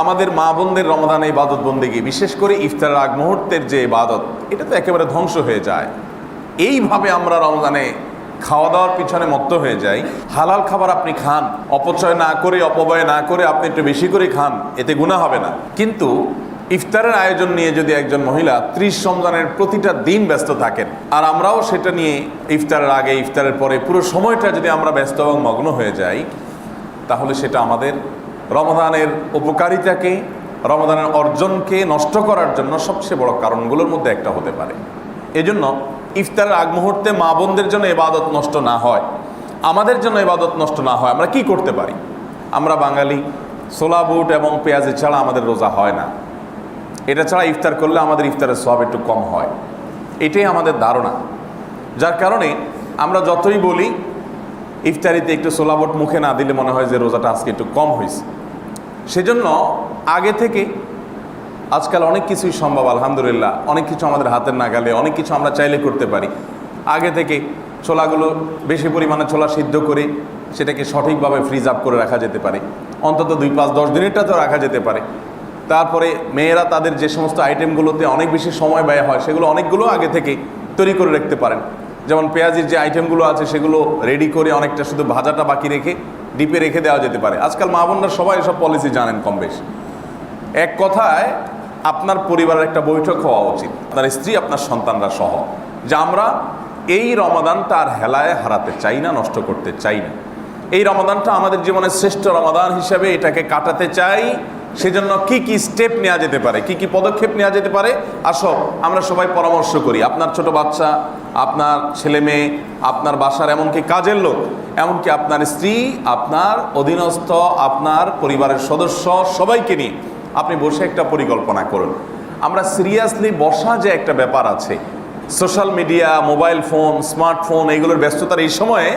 আমাদের মা বোনদের রমদানে ইবাদত বন্দেগি, বিশেষ করে ইফতারের আগ মুহূর্তের যে ইবাদত, এটা তো একেবারে ধ্বংস হয়ে যায়। এইভাবে আমরা রমজানে খাওয়া দাওয়ার পিছনে মত্ত হয়ে যাই। হালাল খাবার আপনি খান, অপচয় না করে, অপব্যয় না করে আপনি একটু বেশি করে খান, এতে গুণা হবে না। কিন্তু ইফতারের আয়োজন নিয়ে যদি একজন মহিলা ত্রিশ রমজানের প্রতিটা দিন ব্যস্ত থাকেন, আর আমরাও সেটা নিয়ে ইফতারের আগে, ইফতারের পরে পুরো সময়টা যদি আমরা ব্যস্ত এবং মগ্ন হয়ে যাই, তাহলে সেটা আমাদের রমদানের উপকারিতাকে রমদানের অর্জনকে নষ্ট করার জন্য সবচেয়ে বড় কারণগুলোর মধ্যে একটা হতে পারে। এজন্য ইফতারের আগ মুহূর্তে মা বোনদের জন্য এবাদত নষ্ট না হয়। আমাদের জন্য এবাদত নষ্ট না হয়। আমরা কি করতে পারি? আমরা বাঙালি সোলা বুট এবং পেঁয়াজি ছাড়া আমাদের রোজা হয় না। এটা ছাড়া ইফতার করলে আমাদের ইফতারের সব একটু কম হয়। এটাই আমাদের ধারণা। যার কারণে আমরা যতই বলি ইফতারিতে একটু সোলাবট মুখে না দিলে মনে হয় যে রোজাটা আজকে একটু কম হয়েছে। সেজন্য আগে থেকে আজকাল অনেক কিছুই সম্ভব, আলহামদুলিল্লাহ। অনেক কিছু আমাদের হাতের না নাগালে, অনেক কিছু আমরা চাইলে করতে পারি। আগে থেকে ছোলাগুলো বেশি পরিমাণে ছোলা সিদ্ধ করে সেটাকে সঠিকভাবে ফ্রিজ আপ করে রাখা যেতে পারে। অন্তত দুই পাঁচ দশ দিনেরটা তো রাখা যেতে পারে। তারপরে মেয়েরা তাদের যে সমস্ত আইটেমগুলোতে অনেক বেশি সময় ব্যয় হয়, সেগুলো অনেকগুলো আগে থেকে তৈরি করে রাখতে পারেন। যেমন পেঁয়াজির যে আইটেমগুলো আছে, সেগুলো রেডি করে অনেকটা শুধু ভাজাটা বাকি রেখে ডিপে রেখে দেওয়া যেতে পারে। আজকাল মা বোনরা সবাই এসব পলিসি জানেন কম বেশি। এক কথায়, আপনার পরিবারের একটা বৈঠক হওয়া উচিত। আপনার স্ত্রী, আপনার সন্তানরা সহ। যে আমরা এই রমাদানটা আর হেলায় হারাতে চাই না, নষ্ট করতে চাই না। এই রমাদানটা আমাদের জীবনের শ্রেষ্ঠ রমাদান হিসাবে এটাকে কাটাতে চাই। সেজন্য কি কি স্টেপ নেওয়া যেতে পারে, কি কি পদক্ষেপ নেওয়া যেতে পারে, আসো, আমরা সবাই পরামর্শ করি। আপনার ছোট বাচ্চা, আপনার ছেলে মেয়ে, আপনার বাসার এমনকি কাজের লোক, এমনকি আপনার স্ত্রী, আপনার অধীনস্থ, আপনার পরিবারের সদস্য, সবাইকে নিয়ে আপনি বসে একটা পরিকল্পনা করুন। আমরা সিরিয়াসলি বসা যে একটা ব্যাপার আছে social media mobile phone smartphone এইগুলোর ব্যস্ততার এই সময়ে,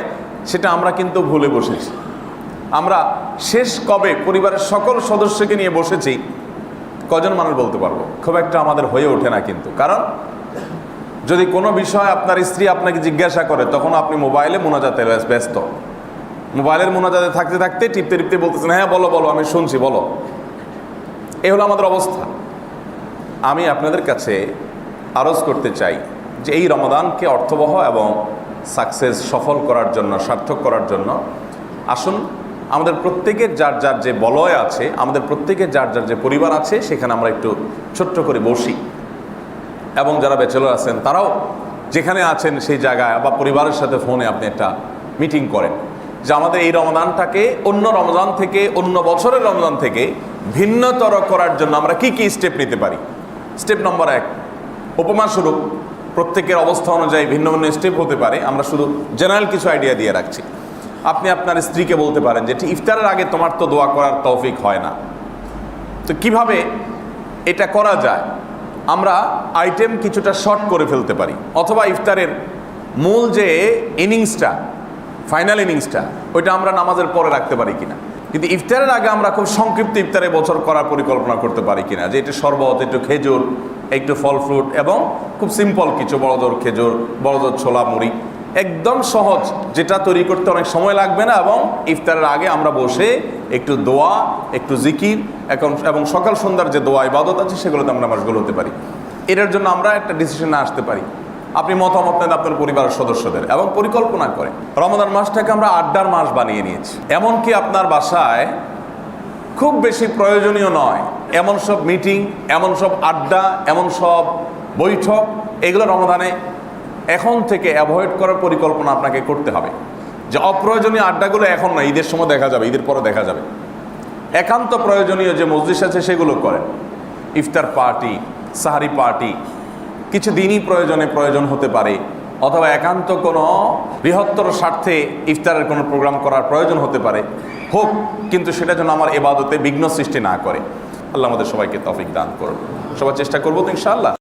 সেটা আমরা কিন্তু ভুলে বসেছি। আমরা শেষ কবে পরিবারের সকল সদস্যকে নিয়ে বসেছি, কজন মানুষ বলতে পারব? খুব একটা আমাদের হয়ে ওঠে না কিন্তু। কারণ, যদি কোনো বিষয় আপনার স্ত্রী আপনাকে জিজ্ঞাসা করে, তখন আপনি মোবাইলে মোনাজাতে ব্যস্ত। মোবাইলের মোনাজাতে থাকতে থাকতে টিপতে টিপতে বলতেছেন হ্যাঁ বলো বলো, আমি শুনছি, বলো। এই হলো আমাদের অবস্থা। আমি আপনাদের কাছে আরজ করতে চাই যে এই রমাদানকে অর্থবহ এবং সাকসেস সফল করার জন্য, সার্থক করার জন্য আসুন আমাদের প্রত্যেকের যার যার যে বলয় আছে, আমাদের প্রত্যেকের যার যার যে পরিবার আছে, সেখানে আমরা একটু ছোট্ট করে বসি। এবং যারা ব্যাচেলর আছেন, তারাও যেখানে আছেন সেই জায়গায় বা পরিবারের সাথে ফোনে আপনি একটা মিটিং করেন। যে আমাদের এই রমদানটাকে অন্য রমজান থেকে, অন্য বছরের রমজান থেকে ভিন্নতর করার জন্য আমরা কি কি স্টেপ নিতে পারি? স্টেপ নম্বর এক উপমা স্বরূপ প্রত্যেকের অবস্থা অনুযায়ী ভিন্ন ভিন্ন স্টেপ হতে পারে। আমরা শুধু জেনারেল কিছু আইডিয়া দিয়ে রাখছি। আপনি আপনার স্ত্রীকে বলতে পারেন যে ইফতারের আগে তোমার তো দোয়া করার তৌফিক হয় না। তো কীভাবে এটা করা যায়? আমরা আইটেম কিছুটা শর্ট করে ফেলতে পারি। অথবা ইফতারের মূল যে ইনিংসটা ফাইনাল ইনিংসটা ওইটা আমরা নামাজের পরে রাখতে পারি কিনা। কিন্তু ইফতারের আগে আমরা খুব সংক্ষিপ্ত ইফতারে বছর করার পরিকল্পনা করতে পারি কিনা। যে একটু শরবত, একটু খেজুর, একটু ফল ফ্রুট এবং খুব সিম্পল কিছু বড় জোর খেজুর বড় জোর ছোলা, মুড়ি। একদম সহজ, যেটা তৈরি করতে অনেক সময় লাগবে না এবং ইফতারের আগে আমরা বসে একটু দোয়া, একটু জিকির, এখন এবং সকাল সন্ধ্যার যে দোয়া, ইবাদত আছে, সেগুলোতে আমরা মাসগুলো হতে পারি। এটার জন্য আমরা একটা ডিসিশনে আসতে পারি। আপনি মতামত নেন আপনার পরিবারের সদস্যদের এবং পরিকল্পনা করেন। রমজান মাসটাকে আমরা আড্ডার মাস বানিয়ে নিয়েছি। এমনকি আপনার বাসায় খুব বেশি প্রয়োজনীয় নয়। এমন সব মিটিং এমন সব আড্ডা, এমন সব বৈঠক, এগুলো রমজানে এখন থেকে অ্যাভয়েড করার পরিকল্পনা আপনাকে করতে হবে। যে অপ্রয়োজনীয় আড্ডাগুলো এখন না ঈদের সময় দেখা যাবে, ঈদের পরে দেখা যাবে। একান্ত প্রয়োজনীয় যে মসজিদ আছে সেগুলো করেন। ইফতার পার্টি, সাহারি পার্টি, কিছু দিনই প্রয়োজনে প্রয়োজন হতে পারে, অথবা একান্ত কোনো বৃহত্তর স্বার্থে ইফতারের কোনো প্রোগ্রাম করার প্রয়োজন হতে পারে। হোক, কিন্তু সেটা যেন আমার এবাদতে বিঘ্ন সৃষ্টি না করে। আল্লাহ আমাদের সবাইকে তফিক দান করুন। সবার চেষ্টা করব তো ইনশাআল্লাহ।